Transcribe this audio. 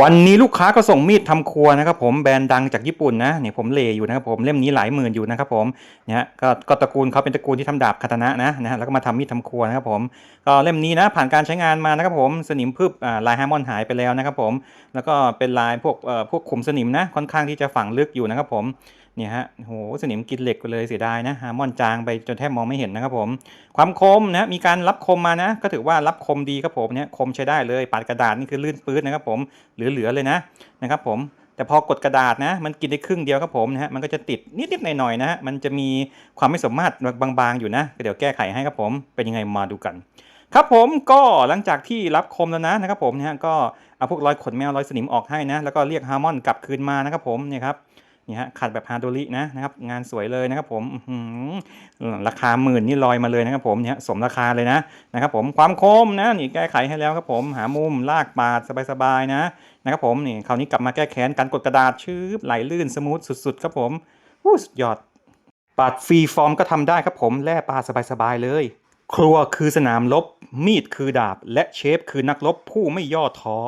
วันนี้ลูกค้าก็ส่งมีดทำครัวนะครับผมแบรนด์ดังจากญี่ปุ่นนะเนี่ยผมเลอยู่นะครับผมเล่มนี้หลายหมื่นอยู่นะครับผมเนี่ยก็ก็ตระกูลเขาเป็นตระกูลที่ทำดาบคาตนะนะนะแล้วก็มาทำมีดทำครัวนะครับผมก็เล่มนี้นะผ่านการใช้งานมานะครับผมสนิมพึบอ่าลายฮาร์มอนหายไปแล้วนะครับผมแล้วก็เป็นลายพวกเอ่อพวกขุมสนิมนะค่อนข้างที่จะฝังลึกอยู่นะครับผมเนี่ยฮะโหสนิมกินเหล็กไปเลยเสียดายนะฮาร์มอนจางไปจนแทบมองไม่เห็นนะครับผม ความคมนะมีการรับคมมานะ ก็ถือว่ารับคมดีครับผมเนี่ยคมใช้ได้เลยปาดกระดาษนี่คือลื่นปื้ดนะครับผมเหลือๆเลยนะนะครับผมแต่พอกดกระดาษนะมันกินได้ครึ่งเดียวครับผมนะฮะมันก็จะติดนิดๆหน่อยๆนะฮะมันจะมีความไม่สมมาตรบางๆอยู่นะเดี๋ยวแก้ไขให้ครับผมเป็นยังไงมาดูกันครับผมก็หลังจากที่รับคมแล้วนะนะครับผมนะฮะก็เอาพวกรอยขนแมวรอยสนิมออกให้นะแล้วก็เรียกฮาร์มอนกลับคืนมานะครับผมเนี่ยครับ นี่ฮะขัดแบบฮาโดรินะนะครับ งานสวยเลยนะครับผมราคาหมื่นนี่ลอยมาเลยนะครับผมเนี่ยสมราคาเลยนะนะครับผมความคมนะนี่แก้ไขให้แล้วครับผมหามุมลากปาดสบายๆนะนะครับผมนี่คราวนี้กลับมาแก้แค้นการกดกระดาษชืบไหลลื่นสมูทสุดๆครับผมวู้สุดยอดปาดฟรีฟอร์มก็ทำได้ครับผมแล่ปลาสบายๆเลย ครัวคือสนามรบมีดคือดาบ และเชฟคือนักรบผู้ไม่ย่อท้อ